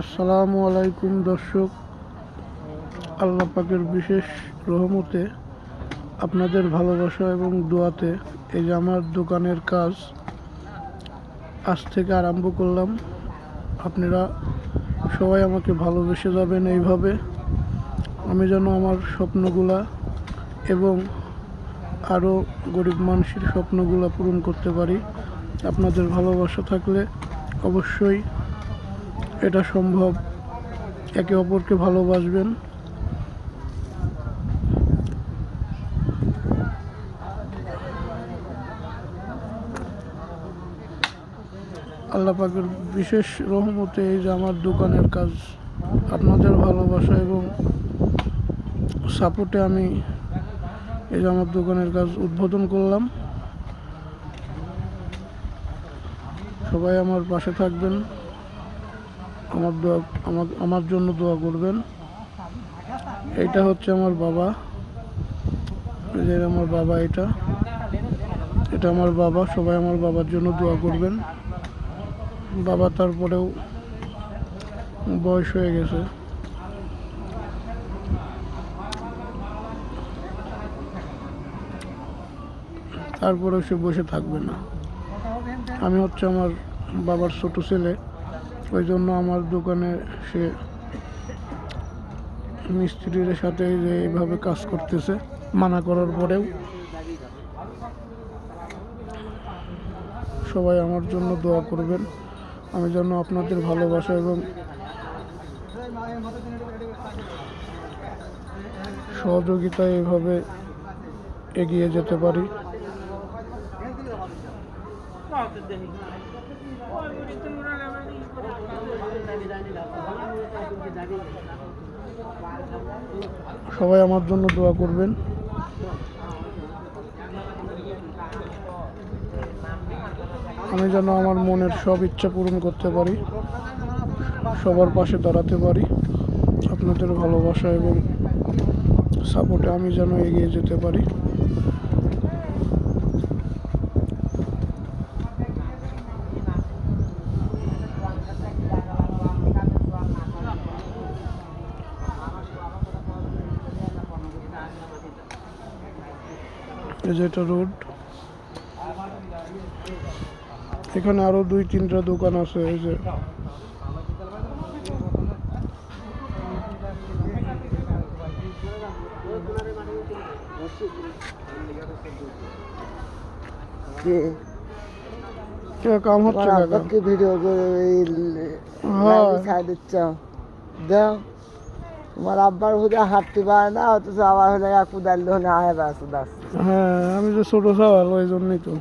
আসসালামু আলাইকুম, দর্শক। আল্লাহ পাকের বিশেষ রহমতে আপনাদের ভালোবাসা এবং দোয়াতে এই যে আমার দোকানের কাজ আজ থেকে আরম্ভ করলাম। আপনারা সবাই আমাকে ভালোবেসে যাবেন এইভাবে। আমি যেন আমার স্বপ্নগুলা এবং আরও গরিব মানুষের স্বপ্নগুলো পূরণ করতে পারি। আপনাদের ভালোবাসা থাকলে অবশ্যই এটা সম্ভব। একে অপরকে ভালোবাসবেন। আল্লাহ পাকের বিশেষ রহমতে এই যে আমার দোকানের কাজ, আপনাদের ভালোবাসা এবং সাপোর্টে আমি এই যে আমার দোকানের কাজ উদ্বোধন করলাম। সবাই আমার পাশে থাকবেন। আমার দোয়া, আমার আমার জন্য দোয়া করবেন। এটা হচ্ছে আমার বাবা। যে আমার বাবা এটা। এটা আমার বাবা, সবাই আমার বাবার জন্য দোয়া করবেন। বাবা তারপরেও বয়স হয়ে গেছে। তারপরেও সে বসে থাকবে না। আমি হচ্ছে আমার বাবার ছোট ছেলে। ওই জন্য আমার দোকানে সে মিস্ত্রির সাথে যে এইভাবে কাজ করতেছে, মানা করার পরেও সবাই আমার জন্য দোয়া করবেন। আমি যেন আপনাদের ভালোবাসা এবং সহযোগিতায় এভাবে এগিয়ে যেতে পারি। সবাই আমার জন্য দোয়া করবেন। আমি যেন আমার মনের সব ইচ্ছা পূরণ করতে পারি, সবার পাশে দাঁড়াতে পারি, আপনাদের ভালোবাসা এবং সাপোর্টে আমি যেন এগিয়ে যেতে পারি। এই যে এটা রোড। এখানে আরও দুই তিনটা দোকান আছে এই যে। কে? কে কাম হচ্ছে ভিডিও করে দাও। তোমার আব্বার হুদা হাঁটতে পারে না অথচ আবার হলে কুদাল হলে আয় বাস দাস হ্যাঁ আমি যে ছোট সওয়াল ওই জন্যই তো।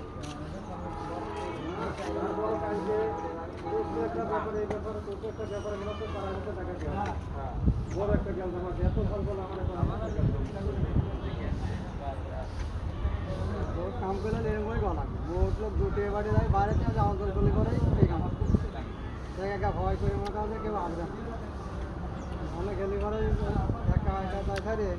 কাম করে এরকমই গলা বহুত লোক দুটে বাড়ি যায় বাইরে থেকে যাওয়া করে করে এই কাম ভয় করে মনে কাজ কেউ আসবে না অনেক গেলি করে একা একা যায় ছাড়ে